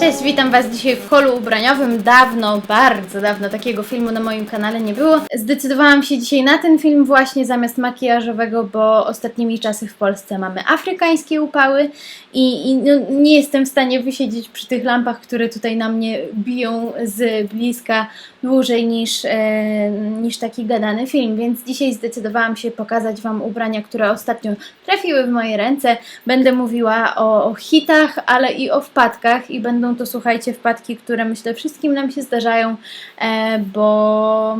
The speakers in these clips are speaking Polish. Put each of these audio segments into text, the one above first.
Cześć, witam Was dzisiaj w holu ubraniowym. Dawno, bardzo dawno takiego filmu na moim kanale nie było. Zdecydowałam się dzisiaj na ten film właśnie zamiast makijażowego, bo ostatnimi czasy w Polsce mamy afrykańskie upały i, i no, nie jestem w stanie wysiedzieć przy tych lampach, które tutaj na mnie biją z bliska dłużej niż, e, niż taki gadany film, więc dzisiaj zdecydowałam się pokazać Wam ubrania, które ostatnio trafiły w moje ręce. Będę mówiła o, o hitach, ale i o wpadkach i będą to, słuchajcie, wpadki, które myślę wszystkim nam się zdarzają, e, bo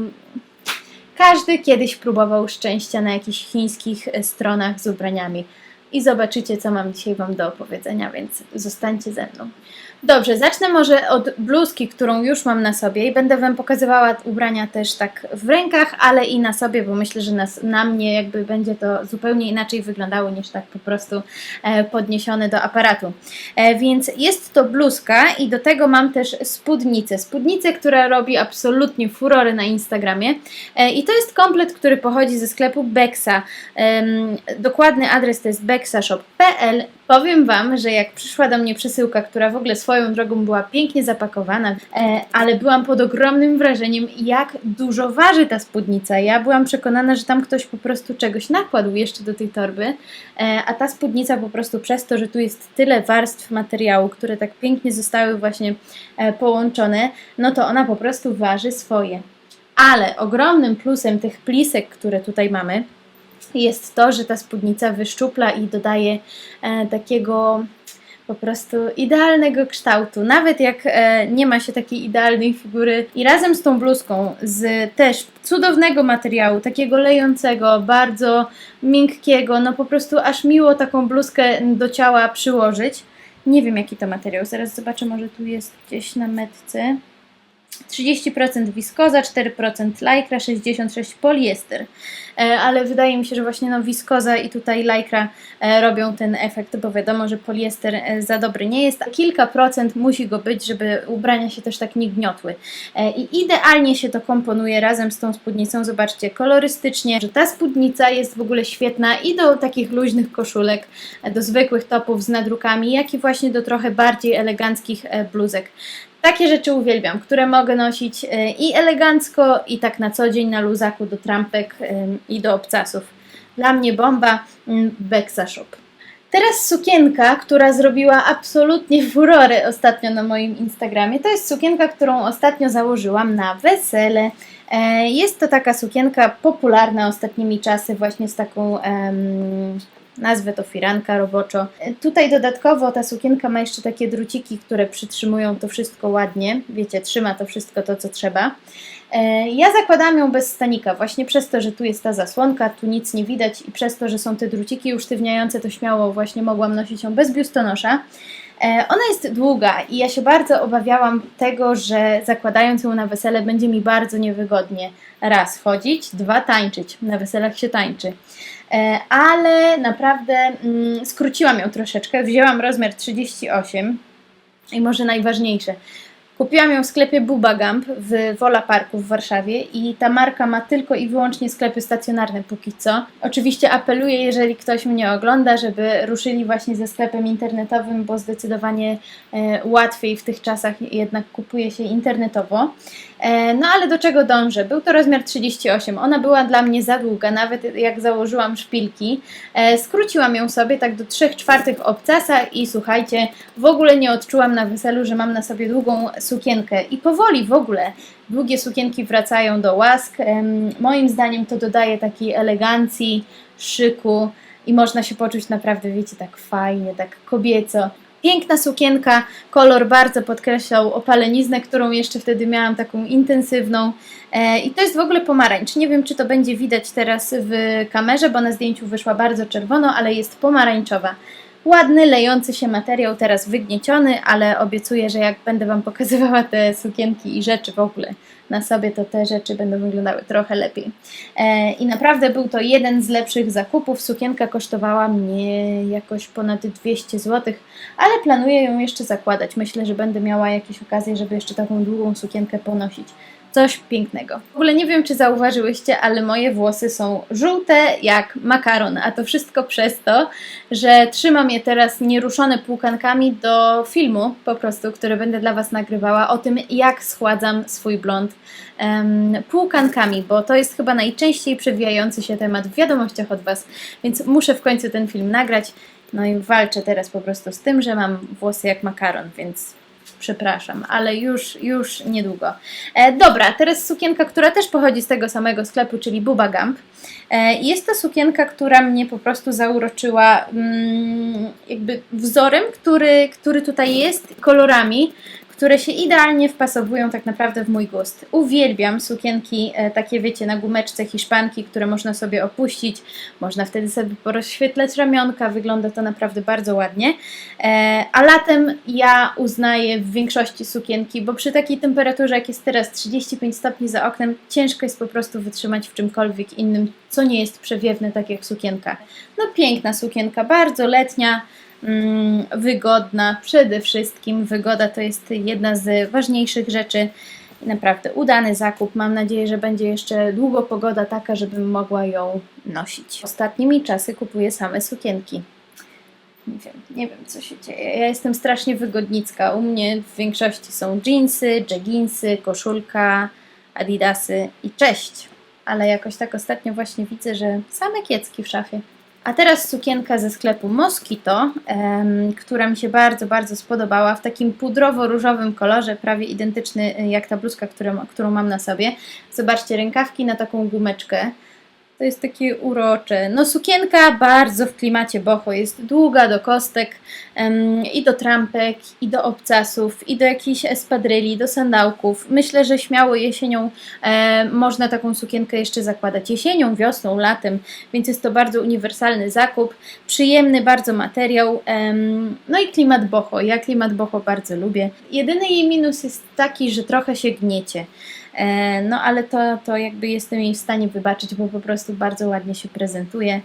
każdy kiedyś próbował szczęścia na jakichś chińskich stronach z ubraniami. I zobaczycie, co mam dzisiaj Wam do opowiedzenia, więc zostańcie ze mną. Dobrze, zacznę może od bluzki, którą już mam na sobie i będę Wam pokazywała ubrania też tak w rękach, ale i na sobie, bo myślę, że nas, na mnie jakby będzie to zupełnie inaczej wyglądało niż tak po prostu e, podniesione do aparatu. E, więc jest to bluzka i do tego mam też spódnicę. Spódnicę, która robi absolutnie furory na Instagramie e, i to jest komplet, który pochodzi ze sklepu Bexa. Em, dokładny adres to jest bexashop.pl Powiem Wam, że jak przyszła do mnie przesyłka, która w ogóle swoją drogą była pięknie zapakowana, e, ale byłam pod ogromnym wrażeniem, jak dużo waży ta spódnica. Ja byłam przekonana, że tam ktoś po prostu czegoś nakładł jeszcze do tej torby, e, a ta spódnica po prostu przez to, że tu jest tyle warstw materiału, które tak pięknie zostały właśnie e, połączone, no to ona po prostu waży swoje. Ale ogromnym plusem tych plisek, które tutaj mamy, jest to, że ta spódnica wyszczupla i dodaje e, takiego po prostu idealnego kształtu. Nawet jak e, nie ma się takiej idealnej figury. I razem z tą bluzką, z też cudownego materiału, takiego lejącego, bardzo miękkiego, no po prostu aż miło taką bluzkę do ciała przyłożyć. Nie wiem jaki to materiał, zaraz zobaczę, może tu jest gdzieś na metce. 30% wiskoza, 4% lajkra, 66% poliester. E, ale wydaje mi się, że właśnie no wiskoza i tutaj lajkra e, robią ten efekt, bo wiadomo, że poliester e, za dobry nie jest. Kilka procent musi go być, żeby ubrania się też tak nie gniotły. I idealnie się to komponuje razem z tą spódnicą. Zobaczcie, kolorystycznie, że ta spódnica jest w ogóle świetna i do takich luźnych koszulek, do zwykłych topów z nadrukami, jak i właśnie do trochę bardziej eleganckich bluzek. Takie rzeczy uwielbiam, które mogę nosić e, i elegancko, i tak na co dzień na luzaku do trampek e, i do obcasów. Dla mnie bomba mm, Bexa Shop. Teraz sukienka, która zrobiła absolutnie furorę ostatnio na moim Instagramie. To jest sukienka, którą ostatnio założyłam na wesele. E, Jest to taka sukienka popularna ostatnimi czasy, właśnie z taką. em, Nazwę to firanka roboczo. E, Tutaj dodatkowo ta sukienka ma jeszcze takie druciki, które przytrzymują to wszystko ładnie. Wiecie, trzyma to wszystko to, co trzeba. E, Ja zakładam ją bez stanika, właśnie przez to, że tu jest ta zasłonka, tu nic nie widać i przez to, że są te druciki usztywniające, to śmiało właśnie mogłam nosić ją bez biustonosza. E, Ona jest długa i ja się bardzo obawiałam tego, że zakładając ją na wesele będzie mi bardzo niewygodnie raz chodzić, dwa tańczyć. Na weselach się tańczy. E, Ale naprawdę mm, skróciłam ją troszeczkę, wzięłam rozmiar 38 i może najważniejsze. Kupiłam ją w sklepie Bubagump w Wola Parku w Warszawie i ta marka ma tylko i wyłącznie sklepy stacjonarne póki co. Oczywiście apeluję, jeżeli ktoś mnie ogląda, żeby ruszyli właśnie ze sklepem internetowym, bo zdecydowanie e, łatwiej w tych czasach jednak kupuje się internetowo. E, no ale do czego dążę? Był to rozmiar 38. Ona była dla mnie za długa, nawet jak założyłam szpilki. E, skróciłam ją sobie tak do 3 czwartych obcasa i słuchajcie, w ogóle nie odczułam na weselu, że mam na sobie długą sukienkę. I powoli w ogóle długie sukienki wracają do łask. Em, moim zdaniem to dodaje takiej elegancji, szyku i można się poczuć naprawdę, wiecie, tak fajnie, tak kobieco. Piękna sukienka, kolor bardzo podkreślał opaleniznę, którą jeszcze wtedy miałam taką intensywną. E, I to jest w ogóle pomarańcz. Nie wiem, czy to będzie widać teraz w kamerze, bo na zdjęciu wyszła bardzo czerwono, ale jest pomarańczowa. Ładny, lejący się materiał, teraz wygnieciony, ale obiecuję, że jak będę Wam pokazywała te sukienki i rzeczy w ogóle na sobie, to te rzeczy będą wyglądały trochę lepiej. E, I naprawdę był to jeden z lepszych zakupów. Sukienka kosztowała mnie jakoś ponad 200 zł, ale planuję ją jeszcze zakładać. Myślę, że będę miała jakieś okazje, żeby jeszcze taką długą sukienkę ponosić. Coś pięknego. W ogóle nie wiem, czy zauważyłyście, ale moje włosy są żółte jak makaron, a to wszystko przez to, że trzymam je teraz nieruszone półkankami do filmu, po prostu, który będę dla Was nagrywała, o tym, jak schładzam swój blond em, półkankami, bo to jest chyba najczęściej przewijający się temat w wiadomościach od Was, więc muszę w końcu ten film nagrać. No i walczę teraz po prostu z tym, że mam włosy jak makaron, więc przepraszam, ale już, już niedługo. E, dobra, teraz sukienka, która też pochodzi z tego samego sklepu, czyli Buba Gump. E, jest to sukienka, która mnie po prostu zauroczyła mm, jakby wzorem, który, który tutaj jest, kolorami, które się idealnie wpasowują tak naprawdę w mój gust. Uwielbiam sukienki e, takie, wiecie, na gumeczce hiszpanki, które można sobie opuścić, można wtedy sobie porozświetlać ramionka, wygląda to naprawdę bardzo ładnie. E, a latem ja uznaję w większości sukienki, bo przy takiej temperaturze, jak jest teraz 35 stopni za oknem, ciężko jest po prostu wytrzymać w czymkolwiek innym, co nie jest przewiewne, tak jak sukienka. No piękna sukienka, bardzo letnia, wygodna. Przede wszystkim wygoda to jest jedna z ważniejszych rzeczy. Naprawdę udany zakup. Mam nadzieję, że będzie jeszcze długo pogoda taka, żebym mogła ją nosić. Ostatnimi czasy kupuję same sukienki. Nie wiem, nie wiem co się dzieje. Ja jestem strasznie wygodnicka. U mnie w większości są jeansy, jegginsy, koszulka, adidasy i cześć. Ale jakoś tak ostatnio właśnie widzę, że same kiecki w szafie. A teraz sukienka ze sklepu Mosquito, em, która mi się bardzo, bardzo spodobała w takim pudrowo-różowym kolorze, prawie identyczny y, jak ta bluzka, którą, którą mam na sobie. Zobaczcie, rękawki na taką gumeczkę. To jest takie urocze. No sukienka bardzo w klimacie boho. Jest długa do kostek em, i do trampek, i do obcasów, i do jakichś espadryli, do sandałków. Myślę, że śmiało jesienią e, można taką sukienkę jeszcze zakładać. Jesienią, wiosną, latem, więc jest to bardzo uniwersalny zakup. Przyjemny bardzo materiał. em, no i klimat boho. Ja klimat boho bardzo lubię. Jedyny jej minus jest taki, że trochę się gniecie. E, No ale to, to jakby jestem jej w stanie wybaczyć, bo po prostu bardzo ładnie się prezentuje.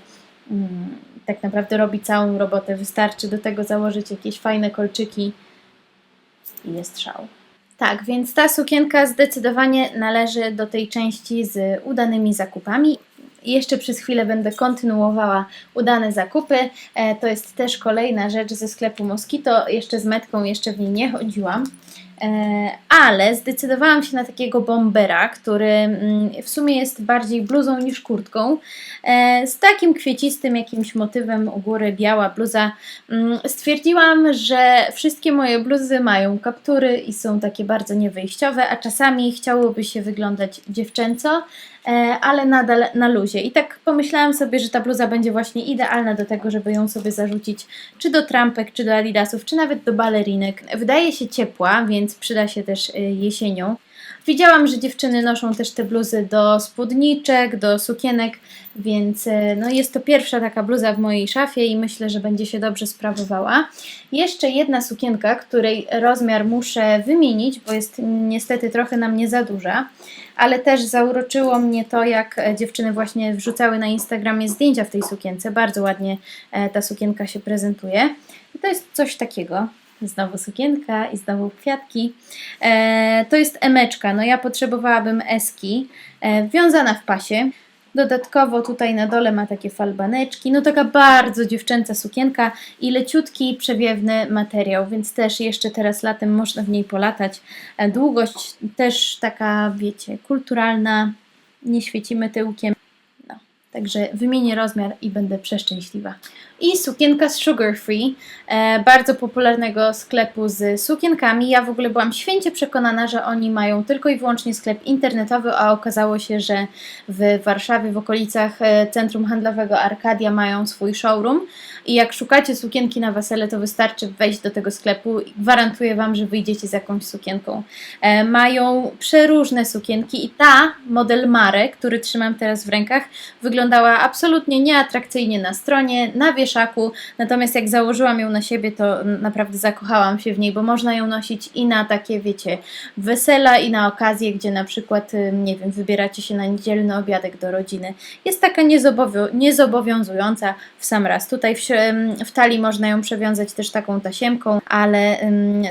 Mm, Tak naprawdę robi całą robotę. Wystarczy do tego założyć jakieś fajne kolczyki i jest szał. Tak, więc ta sukienka zdecydowanie należy do tej części z udanymi zakupami. Jeszcze przez chwilę będę kontynuowała udane zakupy. E, to jest też kolejna rzecz ze sklepu Mosquito. Jeszcze z metką jeszcze w niej nie chodziłam. E, ale zdecydowałam się na takiego bombera, który mm, w sumie jest bardziej bluzą niż kurtką, e, z takim kwiecistym jakimś motywem u góry, biała bluza. Mm, Stwierdziłam, że wszystkie moje bluzy mają kaptury i są takie bardzo niewyjściowe, a czasami chciałoby się wyglądać dziewczęco, e, ale nadal na luzie. I tak pomyślałam sobie, że ta bluza będzie właśnie idealna do tego, żeby ją sobie zarzucić czy do trampek, czy do adidasów, czy nawet do balerinek. Wydaje się ciepła, więc przyda się też y, jesienią. Widziałam, że dziewczyny noszą też te bluzy do spódniczek, do sukienek, więc e, no jest to pierwsza taka bluza w mojej szafie i myślę, że będzie się dobrze sprawowała. Jeszcze jedna sukienka, której rozmiar muszę wymienić, bo jest niestety trochę na mnie za duża, ale też zauroczyło mnie to, jak dziewczyny właśnie wrzucały na Instagramie zdjęcia w tej sukience. Bardzo ładnie e, ta sukienka się prezentuje. I to jest coś takiego. Znowu sukienka i znowu kwiatki. E, to jest emeczka. No ja potrzebowałabym eski, e, wiązana w pasie. Dodatkowo tutaj na dole ma takie falbaneczki. No taka bardzo dziewczęca sukienka i leciutki, przewiewny materiał, więc też jeszcze teraz latem można w niej polatać. E, długość też taka, wiecie, kulturalna. Nie świecimy tyłkiem. Także wymienię rozmiar i będę przeszczęśliwa. I sukienka z Sugar Free, e, bardzo popularnego sklepu z sukienkami. Ja w ogóle byłam święcie przekonana, że oni mają tylko i wyłącznie sklep internetowy, a okazało się, że w Warszawie, w okolicach e, centrum handlowego Arkadia mają swój showroom. I jak szukacie sukienki na wesele, to wystarczy wejść do tego sklepu i gwarantuję Wam, że wyjdziecie z jakąś sukienką. E, mają przeróżne sukienki i ta model Mare, który trzymam teraz w rękach, wygląda wyglądała absolutnie nieatrakcyjnie na stronie, na wieszaku, natomiast jak założyłam ją na siebie, to naprawdę zakochałam się w niej, bo można ją nosić i na takie, wiecie, wesela i na okazje, gdzie na przykład, ym, nie wiem, wybieracie się na niedzielny obiadek do rodziny. Jest taka niezobowiązująca w sam raz. Tutaj w, w talii można ją przewiązać też taką tasiemką, ale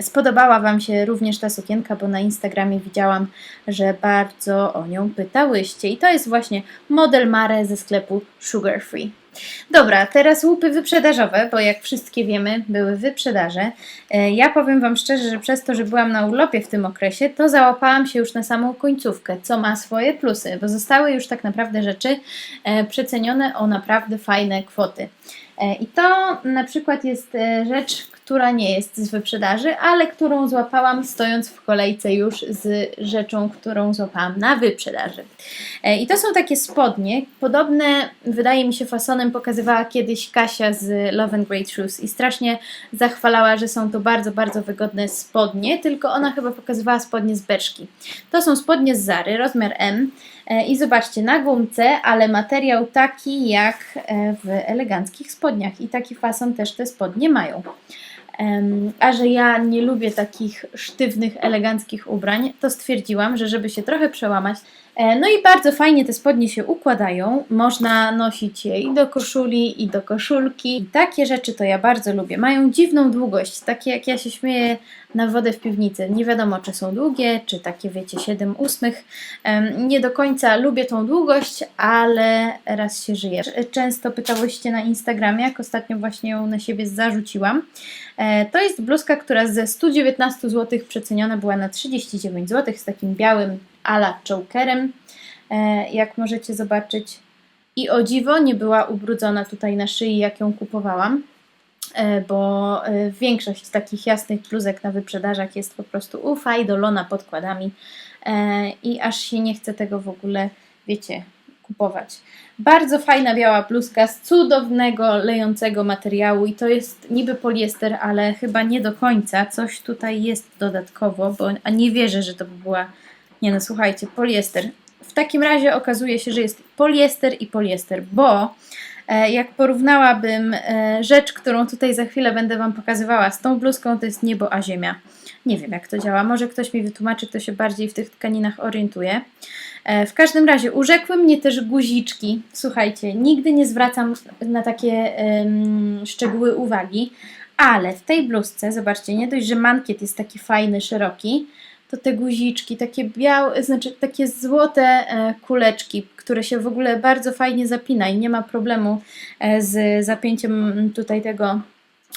spodobała Wam się również ta sukienka, bo na Instagramie widziałam, że bardzo o nią pytałyście. I to jest właśnie model Mare ze sklepu Sugar Free. Dobra, teraz łupy wyprzedażowe, bo jak wszystkie wiemy, były wyprzedaże. E, Ja powiem Wam szczerze, że przez to, że byłam na urlopie w tym okresie, to załapałam się już na samą końcówkę, co ma swoje plusy, bo zostały już tak naprawdę rzeczy e, przecenione o naprawdę fajne kwoty. E, I to na przykład jest rzecz, która nie jest z wyprzedaży, ale którą złapałam stojąc w kolejce już z rzeczą, którą złapałam na wyprzedaży. E, I to są takie spodnie, podobne wydaje mi się fasonem pokazywała kiedyś Kasia z Love and Great Shoes i strasznie zachwalała, że są to bardzo, bardzo wygodne spodnie, tylko ona chyba pokazywała spodnie z beczki. To są spodnie z Zary, rozmiar M E, i zobaczcie, na gumce, ale materiał taki jak e, w eleganckich spodniach i taki fason też te spodnie mają. A że ja nie lubię takich sztywnych, eleganckich ubrań, to stwierdziłam, że żeby się trochę przełamać, e, no i bardzo fajnie te spodnie się układają. Można nosić je i do koszuli, i do koszulki. Takie rzeczy to ja bardzo lubię. Mają dziwną długość, takie jak ja się śmieję na wodę w piwnicy. Nie wiadomo, czy są długie, czy takie, wiecie, 7 ósmych. Nie do końca lubię tą długość, ale raz się żyje. Często pytałyście na Instagramie, jak ostatnio właśnie ją na siebie zarzuciłam. E, To jest bluzka, która ze 119 zł przeceniona była na 39 zł z takim białym ala chokerem, e, jak możecie zobaczyć. I o dziwo nie była ubrudzona tutaj na szyi, jak ją kupowałam, bo e, większość takich jasnych bluzek na wyprzedażach jest po prostu ufajdolona podkładami e, i aż się nie chce tego w ogóle, wiecie, kupować. Bardzo fajna biała bluzka z cudownego, lejącego materiału i to jest niby poliester, ale chyba nie do końca. Coś tutaj jest dodatkowo, bo a nie wierzę, że to by była... Nie no, słuchajcie, poliester. W takim razie okazuje się, że jest poliester i poliester, bo e, jak porównałabym e, rzecz, którą tutaj za chwilę będę Wam pokazywała z tą bluzką, to jest niebo a ziemia. Nie wiem, jak to działa. Może ktoś mi wytłumaczy, kto się bardziej w tych tkaninach orientuje. E, W każdym razie urzekły mnie też guziczki. Słuchajcie, nigdy nie zwracam na takie em, szczegóły uwagi, ale w tej bluzce, zobaczcie, nie dość, że mankiet jest taki fajny, szeroki, to te guziczki, takie białe, znaczy takie złote e, kuleczki, które się w ogóle bardzo fajnie zapina i nie ma problemu e, z zapięciem tutaj tego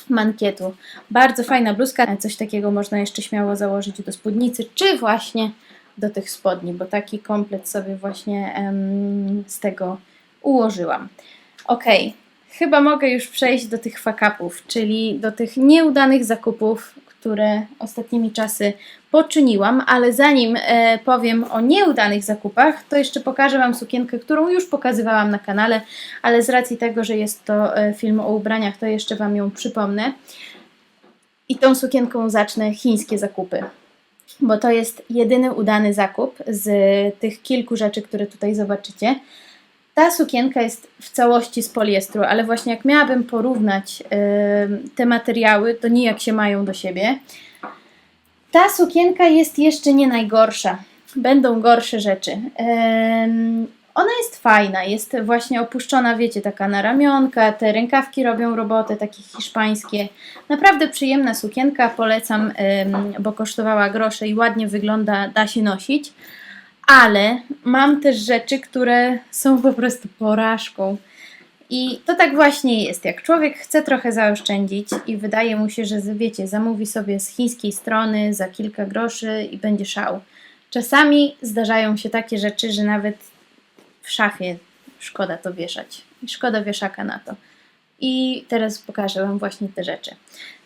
mankietu. Bardzo fajna bluzka, coś takiego można jeszcze śmiało założyć do spódnicy, czy właśnie do tych spodni, bo taki komplet sobie właśnie em, z tego ułożyłam. Ok, chyba mogę już przejść do tych fakapów, czyli do tych nieudanych zakupów, które ostatnimi czasy poczyniłam, ale zanim e, powiem o nieudanych zakupach, to jeszcze pokażę Wam sukienkę, którą już pokazywałam na kanale, ale z racji tego, że jest to e, film o ubraniach, to jeszcze Wam ją przypomnę. I tą sukienką zacznę chińskie zakupy bo to jest jedyny udany zakup z tych kilku rzeczy, które tutaj zobaczycie. Ta sukienka jest w całości z poliestru, ale właśnie jak miałabym porównać ym, te materiały, to nijak się mają do siebie. Ta sukienka jest jeszcze nie najgorsza. Będą gorsze rzeczy. Ona jest fajna, jest właśnie opuszczona, wiecie, taka na ramionka, te rękawki robią robotę, takie hiszpańskie. Naprawdę przyjemna sukienka, polecam, bo kosztowała grosze i ładnie wygląda, da się nosić. Ale mam też rzeczy, które są po prostu porażką. I to tak właśnie jest. Jak człowiek chce trochę zaoszczędzić i wydaje mu się, że wiecie, zamówi sobie z chińskiej strony za kilka groszy i będzie szał. Czasami zdarzają się takie rzeczy, że nawet w szafie szkoda to wieszać. I Szkoda wieszaka na to. I teraz pokażę Wam właśnie te rzeczy.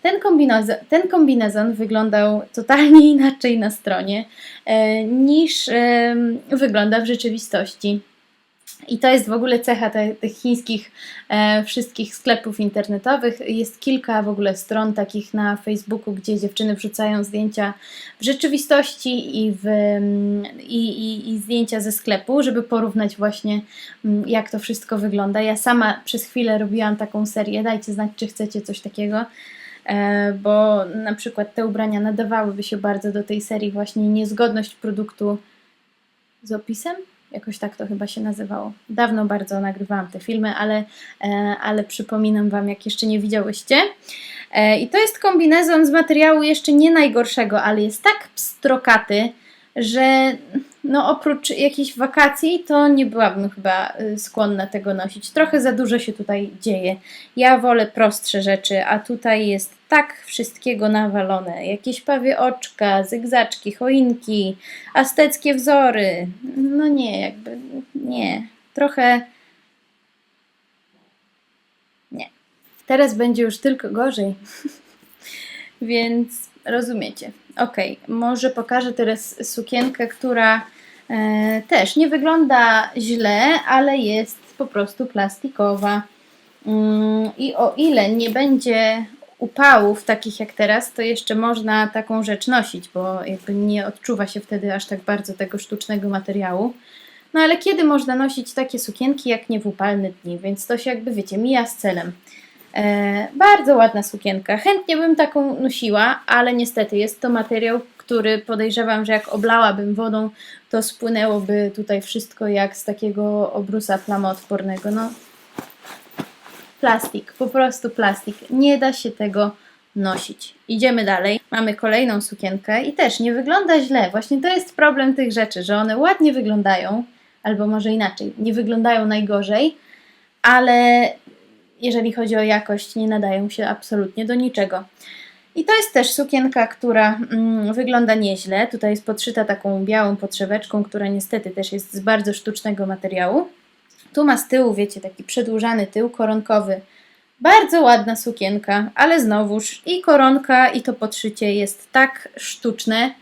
Ten kombinezon, ten kombinezon wyglądał totalnie inaczej na stronie e, niż e, wygląda w rzeczywistości. I to jest w ogóle cecha tych chińskich e, wszystkich sklepów internetowych. Jest kilka w ogóle stron takich na Facebooku, gdzie dziewczyny wrzucają zdjęcia w rzeczywistości i, w, mm, i, i, i zdjęcia ze sklepu, żeby porównać właśnie mm, jak to wszystko wygląda. Ja sama przez chwilę robiłam taką serię. Dajcie znać, czy chcecie coś takiego. E, bo na przykład te ubrania nadawałyby się bardzo do tej serii właśnie niezgodność produktu z opisem Jakoś tak to chyba się nazywało. Dawno bardzo nagrywałam te filmy, ale, e, ale przypominam Wam, jak jeszcze nie widziałyście. E, I to jest kombinezon z materiału jeszcze nie najgorszego, ale jest tak pstrokaty, że no oprócz jakichś wakacji, to nie byłabym chyba y, skłonna tego nosić. Trochę za dużo się tutaj dzieje. Ja wolę prostsze rzeczy, a tutaj jest tak wszystkiego nawalone. Jakieś pawie oczka, zygzaczki, choinki, azteckie wzory. No nie, jakby nie. Trochę nie. Teraz będzie już tylko gorzej. Więc rozumiecie. Ok, może pokażę teraz sukienkę, która e, też nie wygląda źle, ale jest po prostu plastikowa. Mm, I o ile nie będzie upałów takich jak teraz, to jeszcze można taką rzecz nosić, bo jakby nie odczuwa się wtedy aż tak bardzo tego sztucznego materiału. No ale kiedy można nosić takie sukienki jak nie w upalne dni, więc to się jakby wiecie, mija z celem. E, bardzo ładna sukienka. Chętnie bym taką nosiła, ale niestety jest to materiał, który podejrzewam, że jak oblałabym wodą, to spłynęłoby tutaj wszystko jak z takiego obrusa plamoodpornego. No, plastik, po prostu plastik. Nie da się tego nosić. Idziemy dalej. Mamy kolejną sukienkę i też nie wygląda źle. Właśnie to jest problem tych rzeczy, że one ładnie wyglądają, albo może inaczej, nie wyglądają najgorzej, ale jeżeli chodzi o jakość, nie nadają się absolutnie do niczego. I to jest też sukienka, która mm, wygląda nieźle. Tutaj jest podszyta taką białą podszeweczką, która niestety też jest z bardzo sztucznego materiału. Tu ma z tyłu, wiecie, taki przedłużany tył koronkowy. Bardzo ładna sukienka, ale znowuż i koronka, i to podszycie jest tak sztuczne,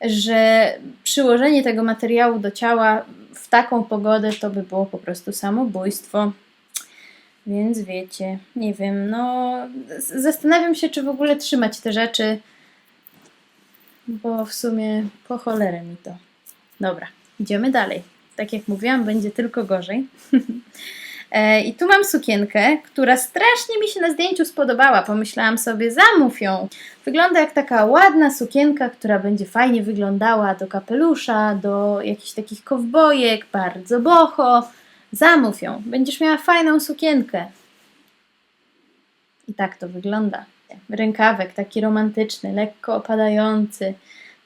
że przyłożenie tego materiału do ciała w taką pogodę to by było po prostu samobójstwo. Więc wiecie, nie wiem, no zastanawiam się, czy w ogóle trzymać te rzeczy, bo w sumie po cholerę mi to. Dobra, idziemy dalej. Tak jak mówiłam, będzie tylko gorzej. E, I tu mam sukienkę, która strasznie mi się na zdjęciu spodobała. Pomyślałam sobie, zamów ją. Wygląda jak taka ładna sukienka, która będzie fajnie wyglądała do kapelusza, do jakichś takich kowbojek, bardzo boho. Zamów ją, będziesz miała fajną sukienkę. I tak to wygląda. Rękawek taki romantyczny, lekko opadający.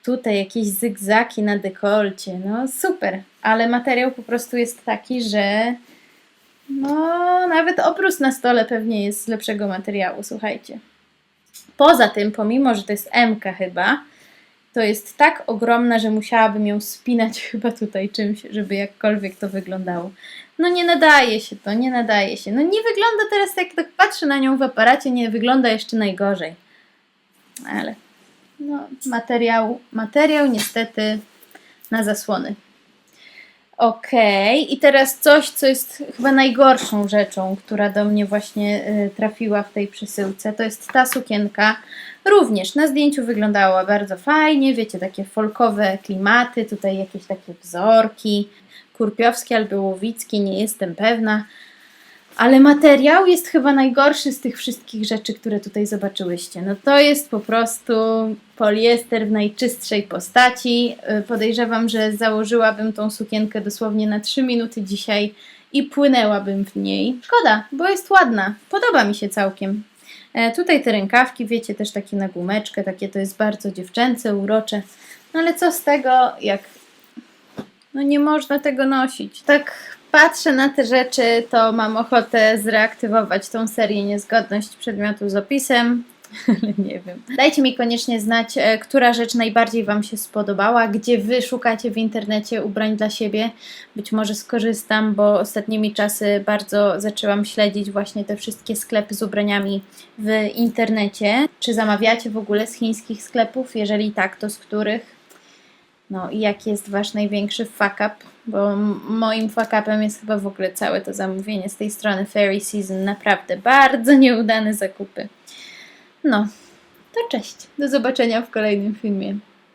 Tutaj jakieś zygzaki na dekolcie. No super, ale materiał po prostu jest taki, że no nawet obrus na stole pewnie jest z lepszego materiału, słuchajcie. Poza tym, pomimo, że to jest MK chyba, to jest tak ogromna, że musiałabym ją spinać chyba tutaj czymś, żeby jakkolwiek to wyglądało. No nie nadaje się to, nie nadaje się. No nie wygląda teraz, jak tak patrzę na nią w aparacie, nie wygląda jeszcze najgorzej. Ale no, materiał, materiał niestety na zasłony. Okej, okay. i teraz coś, co jest chyba najgorszą rzeczą, która do mnie właśnie y, trafiła w tej przesyłce, to jest ta sukienka. Również na zdjęciu wyglądała bardzo fajnie, wiecie, takie folkowe klimaty, tutaj jakieś takie wzorki, kurpiowskie albo łowickie, nie jestem pewna. Ale materiał jest chyba najgorszy z tych wszystkich rzeczy, które tutaj zobaczyłyście. No to jest po prostu poliester w najczystszej postaci. Y, podejrzewam, że założyłabym tą sukienkę dosłownie na 3 minuty dzisiaj i płynęłabym w niej. Szkoda, bo jest ładna. Podoba mi się całkiem. E, tutaj te rękawki, wiecie, też takie na gumeczkę, takie to jest bardzo dziewczęce, urocze. No ale co z tego, jak no nie można tego nosić. Tak patrzę na te rzeczy, to mam ochotę zreaktywować tą serię niezgodność przedmiotu z opisem. Ale nie wiem. Dajcie mi koniecznie znać, e, która rzecz najbardziej Wam się spodobała, gdzie Wy szukacie w internecie ubrań dla siebie. Być może skorzystam, bo ostatnimi czasy bardzo zaczęłam śledzić właśnie te wszystkie sklepy z ubraniami w internecie. Czy zamawiacie w ogóle z chińskich sklepów? Jeżeli tak, to z których? No i jaki jest Wasz największy fuck up? Bo moim fuck upem jest chyba w ogóle całe to zamówienie z tej strony Fairy Season. Naprawdę bardzo nieudane zakupy. No, to cześć. Do zobaczenia w kolejnym filmie.